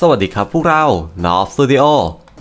สวัสดีครับพวกเรา North Studio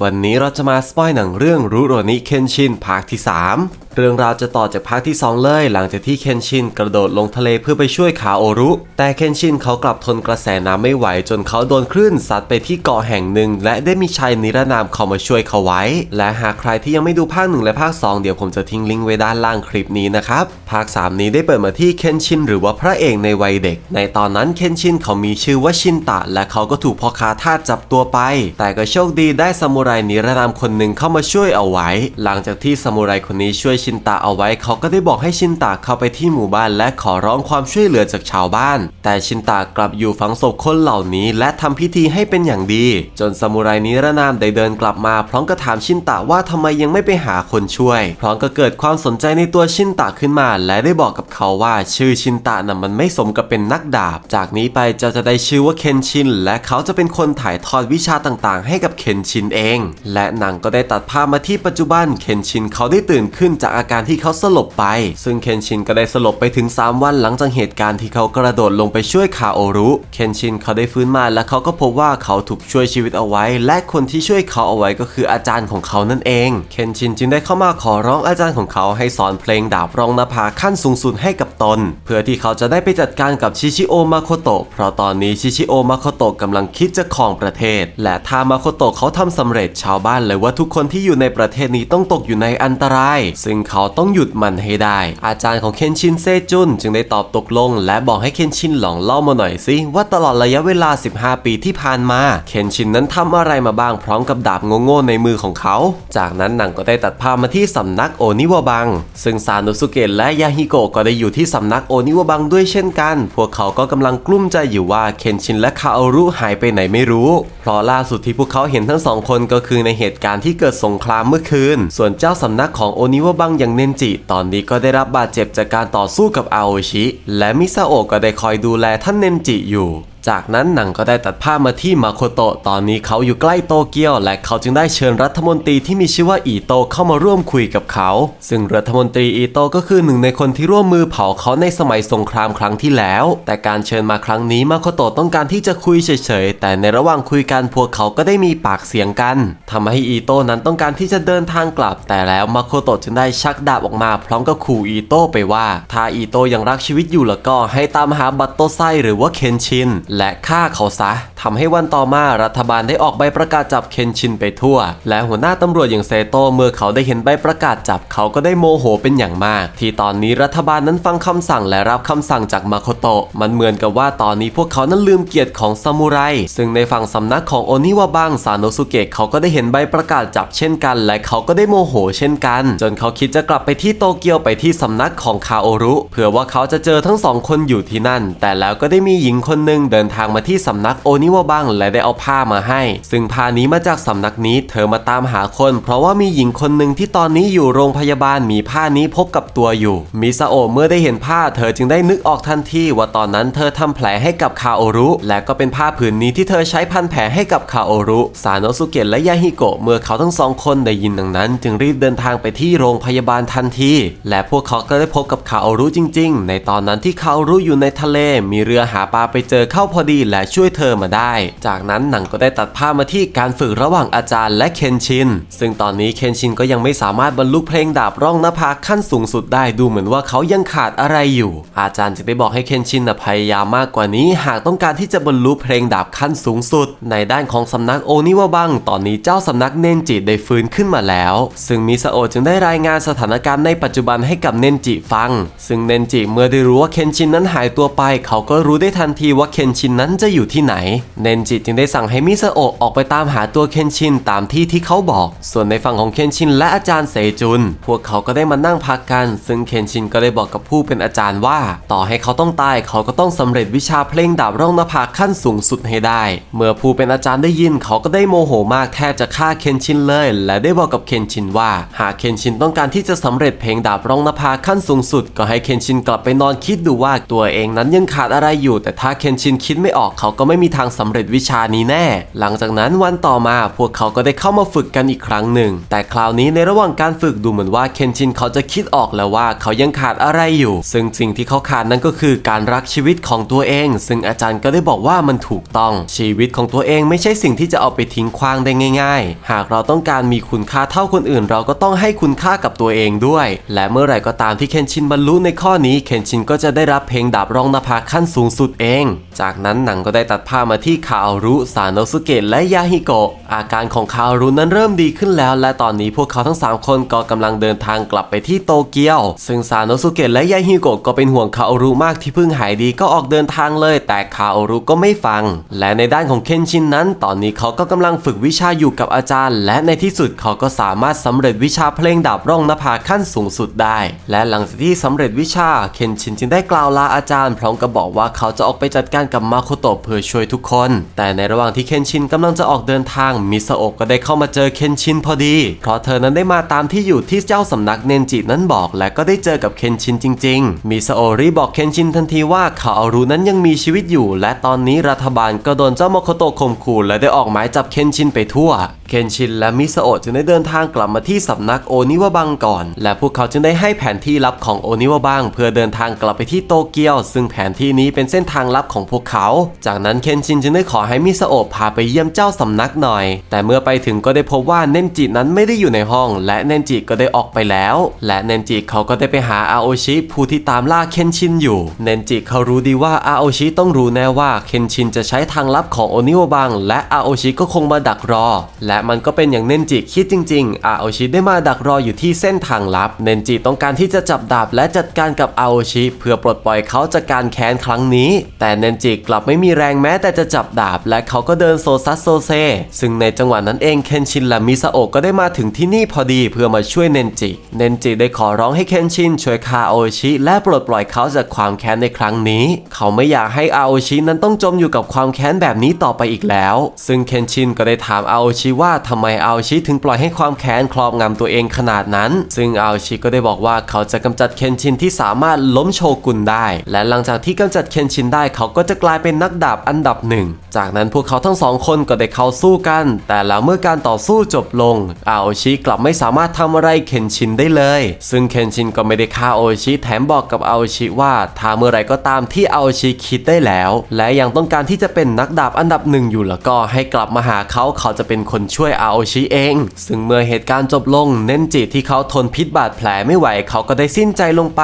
วันนี้เราจะมาสปอยหนังเรื่องรุโรนิเคนชินภาคที่ 3 เรื่องราวจะต่อจากภาคที่ 2 เลย หลังจากที่เคนชินกระโดดลงทะเลเพื่อไปช่วยคาโอรุ แต่เคนชินเขากลับทนกระแสน้ำไม่ไหว จนเขาโดนคลื่นซัดไปที่เกาะแห่งหนึ่ง และได้มีชายนิรนามเข้ามาช่วยเขาไว้ และหากใครที่ยังไม่ดูภาค 1 และภาค 2 เดี๋ยวผมจะทิ้งลิงก์ไว้ด้านล่างคลิปนี้นะครับ ภาค 3 นี้ได้เปิดมาที่เคนชินหรือว่าพระเอกในวัยเด็ก ในตอนนั้นเคนชินเขามีชื่อว่าชินตะ และเขาก็ถูกพ่อค้าทาสจับตัวไป แต่ก็โชคดีได้ซามูไรนิรนามคนหนึ่งเข้ามาช่วยเอาไว้ หลังจากที่ซามูไรคนนี้ช่วยชินตะเอาไว้ เขาก็ได้บอกให้ชินตะเข้าไปที่หมู่บ้าน และขอร้องความช่วยเหลือจากชาวบ้าน แต่ชินตะกลับอยู่ฝังศพคนเหล่านี้และทำพิธีให้เป็นอย่างดี จนซามูไรนิรนามได้เดินกลับมา พร้อมกับถามชินตะว่าทำไมยังไม่ไปหาคนช่วย พร้อมก็เกิดความสนใจในตัวชินตะขึ้นมา และได้บอกกับเขาว่าชื่อชินตะน่ะมันไม่สมกับเป็นนักดาบ จากนี้ไปจ้าจะได้ชื่อว่าเคนชิน และเขาจะเป็นคนถ่ายทอดวิชาต่างๆ ให้กับเคนชินเอง และหนังก็ได้ตัดภาพมาที่ปัจจุบันเคนชินเขาได้ตื่นขึ้นจากอาการที่เขาสลบไป ซึ่งเคนชินก็ได้สลบไปถึง 3 วันหลังจากเหตุการณ์ที่เขากระโดดลงไปช่วยคาโอรุ เคนชินเขาได้ฟื้นมาและเขาก็พบว่าเขาถูกช่วยชีวิตเอาไว้ และคนที่ช่วยเขาเอาไว้ก็คืออาจารย์ของเขานั่นเอง เคนชินจึงได้เข้ามาขอร้องอาจารย์ของเขาให้สอนเพลงดาบรองนภาขั้นสูงสุดให้กับตน เพื่อที่เขาจะได้ไปจัดการกับชิชิโอมาโคโตะเพราะตอนนี้ชิชิโอมาโคโตะกำลังคิดจะครองประเทศ และถ้ามาโคโตะเขาทำสำเร็จชาวบ้านเลยว่าทุกคนที่อยู่ในประเทศนี้ต้องตกอยู่ในอันตราย ซึ่งเขาต้องหยุดมันให้ได้ อาจารย์ของเคนชินเซจุนจึงได้ตอบตกลง และบอกให้เคนชินลองเล่ามาหน่อยสิว่าตลอดระยะเวลา 15 ปีที่ผ่านมา เคนชินนั้นทำอะไรมาบ้างพร้อมกับดาบโง่ๆในมือของเขา จากนั้นหนังก็ได้ตัดภาพมาที่สำนักโอนิวบัง ซึ่งซาโนสุเกะและยาฮิโกะก็ได้อยู่ที่สำนักโอนิวบังด้วยเช่นกัน พวกเขาก็กำลังกลุ้มใจอยู่ว่าเคนชินและคาโอรุหายไปไหนไม่รู้ เพราะล่าสุดที่พวกเขาเห็นทั้งสองคนก็คือในเหตุการณ์ที่เกิดสงครามเมื่อคืน ส่วนเจ้าสำนักของโอนิวบังอย่างเนนจิ ตอนนี้ก็ได้รับบาดเจ็บจากการต่อสู้กับอาโอชิ และมิซาโอะก็ได้คอยดูแลท่านเนนจิอยู่ จากนั้นหนังก็ได้ตัดภาพมาที่มาโคโตะตอนนี้เขาอยู่ใกล้โตเกียว และเขาจึงได้เชิญรัฐมนตรีที่มีชื่อว่าอีโตเข้ามาร่วมคุยกับเขา ซึ่งรัฐมนตรีอีโตก็คือหนึ่งในคนที่ร่วมมือเผาเขาในสมัยสงครามครั้งที่แล้ว แต่การเชิญมาครั้งนี้มาโคโตะต้องการที่จะคุยเฉยๆ แต่ในระหว่างคุยกันพวกเขาก็ได้มีปากเสียงกันทำให้อีโตนั้นต้องการที่จะเดินทางกลับ แต่แล้วมาโคโตะจึงได้ชักดาบออกมา พร้อมกับขู่อีโตไปว่า ถ้าอีโตยังรักชีวิตอยู่แล้วก็ให้ตามหาบัตโตไซหรือว่าเคนชินและฆ่าเขาซะทำให้วันต่อมารัฐบาลได้ออกใบประกาศจับเคนชินไปทั่ว และหัวหน้าตำรวจอย่างเซโตเมื่อเขาได้เห็นใบประกาศจับเขาก็ได้โมโหเป็นอย่างมาก ที่ตอนนี้รัฐบาลนั้นฟังคำสั่งและรับคำสั่งจากมาโคโตะมันเหมือนกับว่าตอนนี้พวกเขานั้นลืมเกียรติของซามูไรซึ่งในฝั่งสำนักของโอนิวาบังซาโนสุเกะเขาก็ได้เห็นใบประกาศจับเช่นกัน และเขาก็ได้โมโหเช่นกัน จนเขาคิดจะกลับไปที่โตเกียวไปที่สำนักของคาโอรุเผื่อว่าเขาจะเจอทั้งสองคนอยู่ที่นั่น แต่แล้วก็ได้มีหญิงคนหนึ่งเดินนทางมาที่สำนักโอนิวาบังและได้เอาผ้ามาให้ ซึ่งผ้านี้มาจากสำนักนี้เธอมาตามหาคน เพราะว่ามีหญิงคนหนึ่งที่ตอนนี้อยู่โรงพยาบาลมีผ้านี้พบกับตัวอยู่มิซาโอะเมื่อได้เห็นผ้าเธอจึงได้นึกออกทันทีว่าตอนนั้นเธอทำแผลให้กับคาโอรุ และก็เป็นผ้าผืนนี้ที่เธอใช้พันแผลให้กับคาโอรุซาโนสุเกะและยาฮิโกะเมื่อเขาทั้งสองคนได้ยินดังนั้น จึงรีบเดินทางไปที่โรงพยาบาลทันที และพวกเขาก็ได้พบกับคาโอรุจริง ๆ ในตอนนั้นที่คาโอรุอยู่ในทะเลมีเรือหาปลาไปเจอเข้าพอดีและช่วยเธอมาได้ จากนั้นหนังก็ได้ตัดภาพมาที่การฝึกระหว่างอาจารย์และเคนชิน ซึ่งตอนนี้เคนชินก็ยังไม่สามารถบรรลุเพลงดาบร่องนภาขั้นสูงสุดได้ดูเหมือนว่าเขายังขาดอะไรอยู่ อาจารย์จึงได้บอกให้เคนชินนะพยายามมากกว่านี้ หากต้องการที่จะบรรลุเพลงดาบขั้นสูงสุด ในด้านของสำนักโอนิวาบัง ตอนนี้เจ้าสำนักเนนจิได้ฟื้นขึ้นมาแล้ว ซึ่งมิซาโอะจึงได้รายงานสถานการณ์ในปัจจุบันให้กับเนนจิฟัง ซึ่งเนนจิเมื่อได้รู้ว่าเคนชินนั้นหายตัวไป เขาก็รู้ได้ทันทีว่าเคนชินนั้นจะอยู่ที่ไหน เนนจิจึงได้สั่งให้มิซาโอะออกไปตามหาตัวเคนชินตามที่ที่เขาบอก ส่วนในฝั่งของเคนชินและอาจารย์เซจุน พวกเขาก็ได้มานั่งพักกัน ซึ่งเคนชินก็ได้บอกกับผู้เป็นอาจารย์ว่า ต่อให้เขาต้องตายเขาก็ต้องสำเร็จวิชาเพลงดาบร่องนภาขั้นสูงสุดให้ได้ เมื่อผู้เป็นอาจารย์ได้ยินเขาก็ได้โมโหมากแทบจะฆ่าเคนชินเลย และได้บอกกับเคนชินว่า หากเคนชินต้องการที่จะสำเร็จเพลงดาบร่องนภาขั้นสูงสุด ก็ให้เคนชินกลับไปนอนคิดดูว่าตัวเองนั้นยังขาดอะไรอยู่ แต่ถ้าเคนชินคิดไม่ออกเขาก็ไม่มีทางสำเร็จวิชานี้แน่ หลังจากนั้นวันต่อมาพวกเขาก็ได้เข้ามาฝึกกันอีกครั้งหนึ่ง แต่คราวนี้ในระหว่างการฝึกดูเหมือนว่าเคนชินเขาจะคิดออกแล้วว่าเขายังขาดอะไรอยู่ ซึ่งสิ่งที่เขาขาดนั่นก็คือการรักชีวิตของตัวเอง ซึ่งอาจารย์ก็ได้บอกว่ามันถูกต้อง ชีวิตของตัวเองไม่ใช่สิ่งที่จะเอาไปทิ้งขว้างได้ง่าย ๆ หากเราต้องการมีคุณค่าเท่าคนอื่น เราก็ต้องให้คุณค่ากับตัวเองด้วย และเมื่อไหร่ก็ตามที่เคนชินบรรลุในข้อนี้เคนชินก็จะได้รับเพลงดาบรองนภาขั้นสูงสุดเอง จากนั้นหนังก็ได้ตัดภาพมาที่คาโอรุซาโนสุเกะและยาฮิโกะอาการของคาโอรุนั้นเริ่มดีขึ้นแล้ว และตอนนี้พวกเขาทั้ง 3 คนก็กำลังเดินทางกลับไปที่โตเกียว ซึ่งซาโนสุเกะและยาฮิโกะก็เป็นห่วงคาโอรุมากที่เพิ่งหายดีก็ออกเดินทางเลย แต่คาโอรุก็ไม่ฟัง และในด้านของเคนชินนั้น ตอนนี้เขาก็กำลังฝึกวิชาอยู่กับอาจารย์ และในที่สุดเขาก็สามารถสำเร็จวิชาเพลงดาบร่องนภาขั้นสูงสุดได้ และหลังจากที่สำเร็จวิชาเคนชินจึงได้กล่าวลาอาจารย์พร้อมกับบอกว่าเขาจะออกไปจัดการกับมาโคโตะเพื่อช่วยทุกคน แต่ในระหว่างที่เคนชินกำลังจะออกเดินทางมิซาโอะก็ได้เข้ามาเจอเคนชินพอดี เพราะเธอนั้นได้มาตามที่อยู่ที่เจ้าสำนักเนนจินั้นบอก และก็ได้เจอกับเคนชินจริง ๆ มิซาโอะรีบบอกเคนชินทันทีว่าคาอารุนั้นยังมีชีวิตอยู่ และตอนนี้รัฐบาลก็โดนเจ้ามาโคโตะข่มขู่และได้ออกหมายจับเคนชินไปทั่วเคนชินและมิซาโอะจึงได้เดินทางกลับมาที่สำนักโอนิวะบังก่อน และพวกเขาจึงได้ให้แผนที่ลับของโอนิวะบังเพื่อเดินทางกลับไปที่โตเกียว ซึ่งแผนที่นี้เป็นเส้นทางลับของพวกเขา จากนั้นเคนชินจึงได้ขอให้มิซาโอะพาไปเยี่ยมเจ้าสำนักหน่อย แต่เมื่อไปถึงก็ได้พบว่าเนนจินั้นไม่ได้อยู่ในห้อง และเนนจิก็ได้ออกไปแล้ว และเนนจิเขาก็ได้ไปหาอาโอชิผู้ที่ตามล่าเคนชินอยู่ เนนจิเขารู้ดีว่าอาโอชิต้องรู้แน่ว่าเคนชินจะใช้ทางลับของโอนิวะบังและอาโอชิก็คงมาดักรอ และมันก็เป็นอย่างเนนจิคิดจริงๆอาโอชิได้มาดักรออยู่ที่เส้นทางลับ เนนจิต้องการที่จะจับดาบและจัดการกับอาโอชิเพื่อปลดปล่อยเขาจากการแค้นครั้งนี้ แต่เนนจิกลับไม่มีแรงแม้แต่จะจับดาบ และเขาก็เดินโซซัสโซเซ ซึ่งในจังหวะนั้นเองเคนชินและมิซาโอะก็ได้มาถึงที่นี่พอดีเพื่อมาช่วยเนนจิ เนนจิได้ขอร้องให้เคนชินช่วยคาอาโอชิและปลดปล่อยเขาจากความแค้นในครั้งนี้ เขาไม่อยากให้อาโอชินั้นต้องจมอยู่กับความแค้นแบบนี้ต่อไปอีกแล้ว ซึ่งเคนชินก็ได้ถามอาโอชิว่าาทำไมอาชิถึงปล่อยให้ความแค้นครอบงำตัวเองขนาดนั้น ซึ่งอาชิก็ได้บอกว่าเขาจะกำจัดเคนชินที่สามารถล้มโชกุนได้ และหลังจากที่กำจัดเคนชินได้เขาก็จะกลายเป็นนักดาบอันดับหนึ่ง จากนั้นพวกเขาทั้งสองคนก็ได้เข้าสู้กัน แต่แล้วเมื่อการต่อสู้จบลงอาชิกลับไม่สามารถทำอะไรเคนชินได้เลย ซึ่งเคนชินก็ไม่ได้ฆ่าอาชิแถมบอกกับอาชิว่าถ้าเมื่อไรก็ตามที่อาชิคิดได้แล้ว และยังต้องการที่จะเป็นนักดาบอันดับหนึ่งอยู่แล้วก็ให้กลับมาหาเขาเขาจะเป็นคนช่วยอาโอชิเอง ซึ่งเมื่อเหตุการณ์จบลงเน้นจิที่เขาทนพิษบาดแผลไม่ไหวเขาก็ได้สิ้นใจลงไป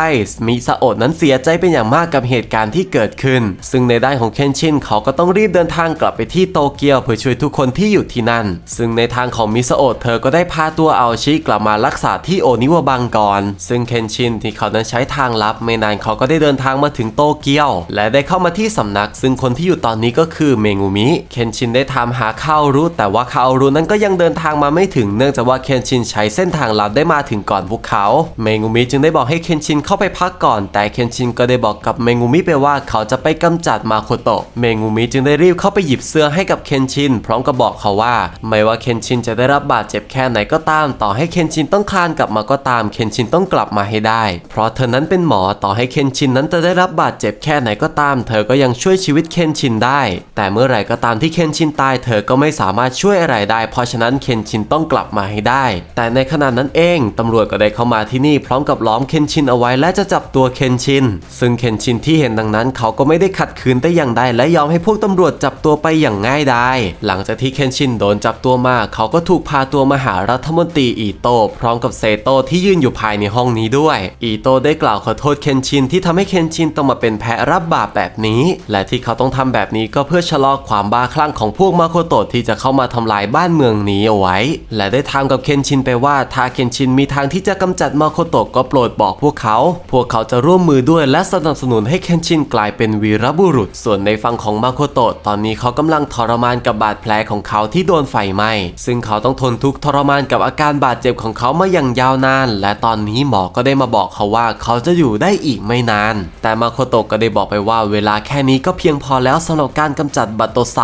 มิซาโอะนั้นเสียใจเป็นอย่างมากกับเหตุการณ์ที่เกิดขึ้น ซึ่งในด้านของเคนชินเขาก็ต้องรีบเดินทางกลับไปที่โตเกียวเพื่อช่วยทุกคนที่อยู่ที่นั่น ซึ่งในทางของมิซาโอะเธอก็ได้พาตัวอาโอชิกลับมารักษาที่โอนิวะบังก่อน ซึ่งเคนชินที่เขานั้นใช้ทางลับ ไม่นานเขาก็ได้เดินทางมาถึงโตเกียว และได้เข้ามาที่สำนัก ซึ่งคนที่อยู่ตอนนี้ก็คือเมงูมิ เคนชินได้ถามหาคาโอรุแต่ว่าคาโอรุนั้นก็ยังเดินทางมาไม่ถึงเนื่องจากว่าเคนชินใช้เส้นทางลับได้มาถึงก่อนพวกเขา เมงูมิจึงได้บอกให้เคนชินเข้าไปพักก่อน แต่เคนชินก็ได้บอกกับเมงูมิไปว่าเขาจะไปกำจัดมาโคโตะ เมงูมิจึงได้รีบเข้าไปหยิบเสื้อให้กับเคนชินพร้อมกับบอกเขาว่า ไม่ว่าเคนชินจะได้รับบาดเจ็บแค่ไหนก็ตาม ต่อให้เคนชินต้องคลานกลับมาก็ตามเคนชินต้องกลับมาให้ได้ เพราะเธอนั้นเป็นหมอต่อให้เคนชินนั้นจะได้รับบาดเจ็บแค่ไหนก็ตาม เธอก็ยังช่วยชีวิตเคนชินได้ แต่เมื่อไหร่ก็ตามที่เคนชินตาย เธอก็ไม่สามารถช่วยอะไรได้เพราะฉะนั้นเคนชินต้องกลับมาให้ได้ แต่ในขณะนั้นเองตำรวจก็ได้เข้ามาที่นี่พร้อมกับล้อมเคนชินเอาไว้และจะจับตัวเคนชิน ซึ่งเคนชินที่เห็นดังนั้น เขาก็ไม่ได้ขัดขืนแต่อย่างใดและยอมให้พวกตำรวจจับตัวไปอย่างง่ายดายหลังจากที่เคนชินโดนจับตัวมา เขาก็ถูกพาตัวมาหารัฐมนตรีอีโตะพร้อมกับเซโตะที่ยืนอยู่ภายในห้องนี้ด้วย อีโตะได้กล่าวขอโทษเคนชินที่ทำให้เคนชินต้องมาเป็นแพะรับบาปแบบนี้ และที่เขาต้องทำแบบนี้ก็เพื่อชะลอความบ้าคลั่งของพวกมาโคโตะที่จะเข้ามาทำลายบ้านเมืองนี้เอาไว้ และได้ถามกับเคนชินไปว่าถ้าเคนชินมีทางที่จะกำจัดมาโคโตะก็โปรดบอกพวกเขา พวกเขาจะร่วมมือด้วยและสนับสนุนให้เคนชินกลายเป็นวีรบุรุษ ส่วนในฝั่งของมาโคโตะตอนนี้เขากำลังทรมานกับบาดแผลของเขาที่โดนไฟไหม้ซึ่งเขาต้องทนทุกข์ทรมานกับอาการบาดเจ็บของเขามาอย่างยาวนาน และตอนนี้หมอก็ได้มาบอกเขาว่าเขาจะอยู่ได้อีกไม่นาน แต่มาโคโตะก็ได้บอกไปว่าเวลาแค่นี้ก็เพียงพอแล้วสำหรับการกำจัดบัตโตไซ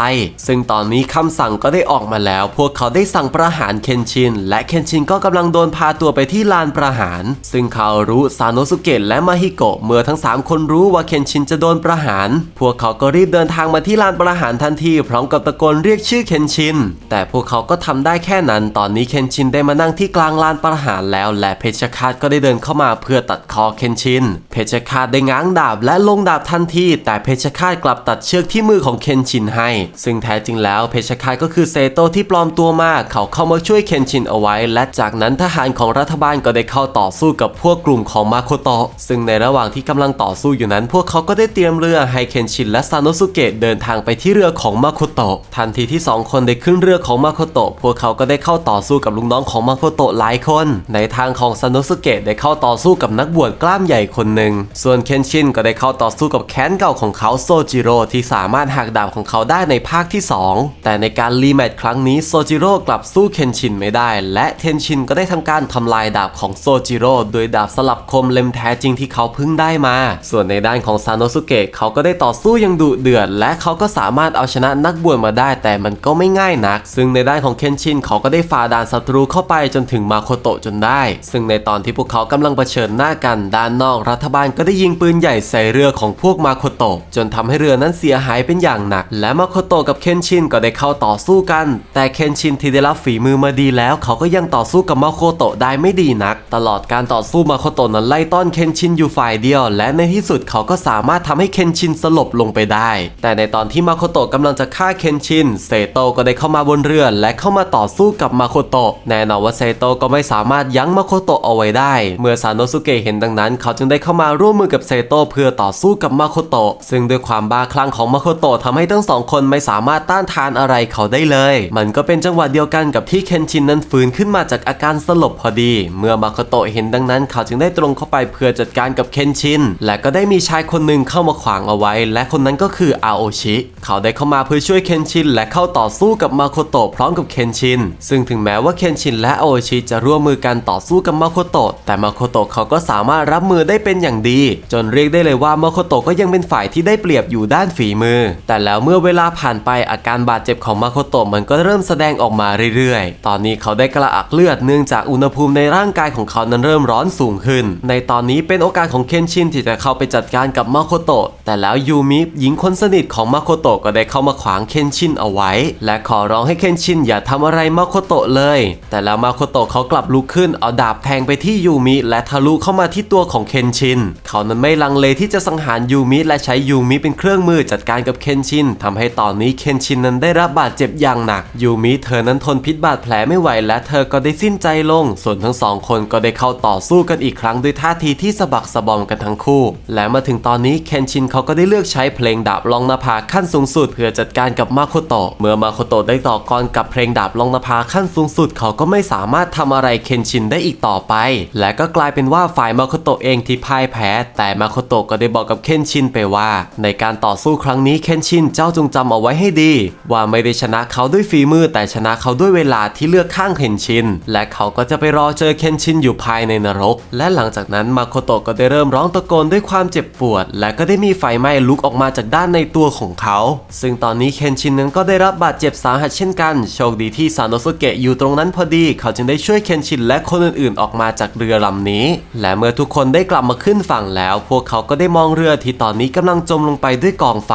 ซึ่งตอนนี้คำสั่งก็ได้ออกมาแล้วพวกวกเขาได้สั่งประหารเคนชิน และเคนชินก็กำลังโดนพาตัวไปที่ลานประหาร ซึ่งคารุซาโนสุเกะและมาฮิโกะเมื่อทั้ง 3 คนรู้ว่าเคนชินจะโดนประหาร พวกเขาก็รีบเดินทางมาที่ลานประหารทันทีพร้อมกับตะโกนเรียกชื่อเคนชิน แต่พวกเขาก็ทำได้แค่นั้น ตอนนี้เคนชินได้มานั่งที่กลางลานประหารแล้ว และเพชฌฆาตก็ได้เดินเข้ามาเพื่อตัดคอเคนชิน เพชฌฆาตได้ง้างดาบและลงดาบทันที แต่เพชฌฆาตกลับตัดเชือกที่มือของเคนชินให้ ซึ่งแท้จริงแล้วเพชฌฆาตก็คือเซโตะที่ปลอมตัวมาเขาเข้ามาช่วยเคนชินเอาไว้ และจากนั้นทหารของรัฐบาลก็ได้เข้าต่อสู้กับพวกกลุ่มของมาโคโตะซึ่งในระหว่างที่กำลังต่อสู้อยู่นั้น พวกเขาก็ได้เตรียมเรือให้เคนชินและซาโนสุเกะเดินทางไปที่เรือของมาโคโตะทันทีที่สองคนได้ขึ้นเรือของมาโคโตะพวกเขาก็ได้เข้าต่อสู้กับลูกน้องของมาโคโตะหลายคน ในทางของซาโนสุเกะได้เข้าต่อสู้กับนักบวชกล้ามใหญ่คนหนึ่งส่วนเคนชินก็ได้เข้าต่อสู้กับแค้นเก่าของเขาโซจิโร่ที่สามารถหักดาบของเขาได้ในภาคที่สองแต่ในการรีแมตช์ครั้งนี้โซจิโร่กลับสู้เคนชินไม่ได้ และเคนชินก็ได้ทำการทำลายดาบของโซจิโร่โดยดาบสลับคมเล่มแท้จริงที่เขาเพิ่งได้มา ส่วนในด้านของซานโนสุเกะเขาก็ได้ต่อสู้อย่างดุเดือด และเขาก็สามารถเอาชนะนักบวชมาได้ แต่มันก็ไม่ง่ายนัก ซึ่งในด้านของเคนชินเขาก็ได้ฝ่าด่านศัตรูเข้าไปจนถึงมาโคโตะจนได้ ซึ่งในตอนที่พวกเขากำลังเผชิญหน้ากันด้านนอกรัฐบาลก็ได้ยิงปืนใหญ่ใส่เรือของพวกมาโคโตะจนทำให้เรือนั้นเสียหายเป็นอย่างหนัก และมาโคโตะกับเคนชินก็ได้เข้าต่อสู้กัน แต่เคนนชินที่ได้รับฝีมือมาดีแล้ว เขาก็ยังต่อสู้กับมาโคโตะได้ไม่ดีนัก ตลอดการต่อสู้มาโคโตะนั้นไล่ต้อนเคนชินอยู่ฝ่ายเดียว และในที่สุดเขาก็สามารถทำให้เคนชินสลบลงไปได้ แต่ในตอนที่มาโคโตะกำลังจะฆ่าเคนชินเซโตะก็ได้เข้ามาบนเรือและเข้ามาต่อสู้กับมาโคโตะแน่นอนว่าเซโตะก็ไม่สามารถยั้งมาโคโตะเอาไว้ได้ เมื่อซาโนสุเกะเห็นดังนั้น เขาจึงได้เข้ามาร่วมมือกับเซโตะเพื่อต่อสู้กับมาโคโตะซึ่งด้วยความบ้าคลั่งของมาโคโตะทำให้ทั้งสองคนไม่สามารถต้านทานอะไรเขาได้เลย มันก็เป็นจังหวะเดียวกันกับที่เคนชินนั้นฟื้นขึ้นมาจากอาการสลบพอดี เมื่อมาคโตะเห็นดังนั้น เขาจึงได้ตรงเข้าไปเพื่อจัดการกับเคนชิน และก็ได้มีชายคนหนึ่งเข้ามาขวางเอาไว้ และคนนั้นก็คืออาโอชิ เขาได้เข้ามาเพื่อช่วยเคนชิน และเข้าต่อสู้กับมาคโตะพร้อมกับเคนชิน ซึ่งถึงแม้ว่าเคนชินและอาโอชิจะร่วมมือกันต่อสู้กับมาคโตะแต่มาคโตะเขาก็สามารถรับมือได้เป็นอย่างดี จนเรียกได้เลยว่ามาคโตะก็ยังเป็นฝ่ายที่ได้เปรียบอยู่ด้านฝีมือ แต่แล้วเมื่อเวลาผ่านไปอาการบาดเจ็บของมาคโตะมันก็เริ่มแสดงออกมาเรื่อยๆ ตอนนี้เขาได้กระอักเลือดเนื่องจากอุณหภูมิในร่างกายของเขานั้นเริ่มร้อนสูงขึ้น ในตอนนี้เป็นโอกาสของเคนชินที่จะเข้าไปจัดการกับมาโคโตะ แต่แล้วยูมิหญิงคนสนิทของมาโคโตะก็ได้เข้ามาขวางเคนชินเอาไว้ และขอร้องให้เคนชินอย่าทำอะไรมาโคโตะเลย แต่แล้วมาโคโตะเขากลับลุกขึ้นเอาดาบแทงไปที่ยูมิและทะลุเข้ามาที่ตัวของเคนชิน เขานั้นไม่ลังเลที่จะสังหารยูมิและใช้ยูมิเป็นเครื่องมือจัดการกับเคนชินทำให้ตอนนี้เคนชินนั้นได้รับบาดเจ็บอย่างหนักยูมิเธอนั้นทนพิษบาดแผลไม่ไหวและเธอก็ได้สิ้นใจลง ส่วนทั้งสองคนก็ได้เข้าต่อสู้กันอีกครั้งด้วยท่าทีที่สะบักสะบอมกันทั้งคู่ และมาถึงตอนนี้เคนชินเขาก็ได้เลือกใช้เพลงดาบลองนาภาขั้นสูงสุด เพื่อจัดการกับมาโคโตะ เมื่อมาโคโตะได้ต่อกรกับเพลงดาบลองนาภาขั้นสูงสุด เขาก็ไม่สามารถทำอะไรเคนชินได้อีกต่อไป และก็กลายเป็นว่าฝ่ายมาโคโตะเองที่พ่ายแพ้ แต่มาโคโตะก็ได้บอกกับเคนชินไปว่า ในการต่อสู้ครั้งนี้เคนชินเจ้าจงจำเอาไว้ให้ดี ว่าไม่ได้ชนะเขาด้วยฝีมือแต่ชนะเขาด้วยเวลาที่เลือกข้างเคนชิน และเขาก็จะไปรอเจอเคนชินอยู่ภายในนรก และหลังจากนั้นมาโคโตะก็ได้เริ่มร้องตะโกนด้วยความเจ็บปวด และก็ได้มีไฟไหม้ลุกออกมาจากด้านในตัวของเขา ซึ่งตอนนี้เคนชินนั้นก็ได้รับบาดเจ็บสาหัสเช่นกัน โชคดีที่ซานโนสุเกะอยู่ตรงนั้นพอดี เขาจึงได้ช่วยเคนชินและคนอื่นๆ ออกมาจากเรือลำนี้ และเมื่อทุกคนได้กลับมาขึ้นฝั่งแล้ว พวกเขาก็ได้มองเรือที่ตอนนี้กำลังจมลงไปด้วยกองไฟ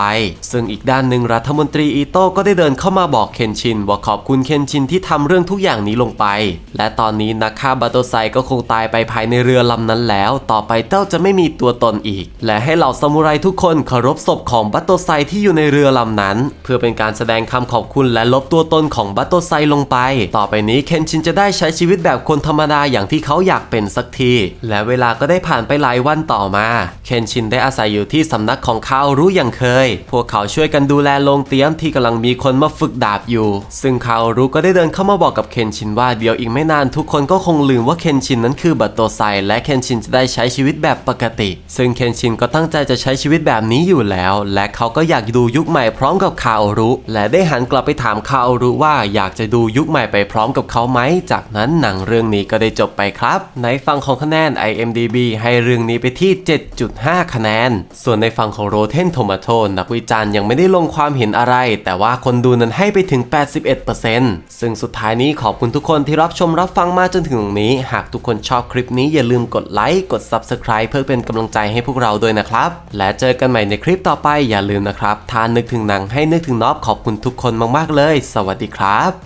ซึ่งอีกด้านหนึ่งรัฐมนตรีอีโต้ก็ได้เดินเข้ามาบอกเคนชินว่าขอบคุณเคนชินที่ทำเรื่องทุกอย่างนี้ลงไป และตอนนี้นักฆ่าบาโตไซก็คงตายไปภายในเรือลำนั้นแล้ว ต่อไปเต้าจะไม่มีตัวตนอีก และให้เหล่าซามูไรทุกคนเคารพศพของบัตโตไซที่อยู่ในเรือลำนั้น เพื่อเป็นการแสดงคำขอบคุณและลบตัวตนของบัตโตไซลงไป ต่อไปนี้เคนชินจะได้ใช้ชีวิตแบบคนธรรมดาอย่างที่เขาอยากเป็นสักที และเวลาก็ได้ผ่านไปหลายวันต่อมา เคนชินได้อาศัยอยู่ที่สำนักของเขารู้อย่างเคย พวกเขาช่วยกันดูแลโรงเตรียมที่กำลังมีคนมาฝึกดาบอยู่ ซึ่งเขารู้ก็ได้เดินเข้ามาบอกกับเคนชินว่าเดี๋ยวอีกไม่นานทุกคนก็คงลืมว่าเคนชินนั้นคือบัตโตไซและเคนชินจะได้ใช้ชีวิตแบบปกติ ซึ่งเคนชินก็ตั้งใจจะใช้ชีวิตแบบนี้อยู่แล้ว และเขาก็อยากดูยุคใหม่พร้อมกับคาโอรุ และได้หันกลับไปถามคาโอรุว่าอยากจะดูยุคใหม่ไปพร้อมกับเขาไหม จากนั้นหนังเรื่องนี้ก็ได้จบไปครับ ในฝั่งของคะแนน IMDB ให้เรื่องนี้ไปที่ 7.5 คะแนน ส่วนในฝั่งของ Rotten Tomato นักวิจารณ์ยังไม่ได้ลงความเห็นอะไร แต่ว่าคนดูนั้นให้ไปถึง 81% 10%ซึ่งสุดท้ายนี้ขอบคุณทุกคนที่รับชมรับฟังมาจนถึงตรงนี้ หากทุกคนชอบคลิปนี้อย่าลืมกดไลค์กด Subscribe เพื่อเป็นกำลังใจให้พวกเราด้วยนะครับ และเจอกันใหม่ในคลิปต่อไปอย่าลืมนะครับถ้านึกถึงหนังให้นึกถึงน็อบขอบคุณทุกคนมากๆเลย สวัสดีครับ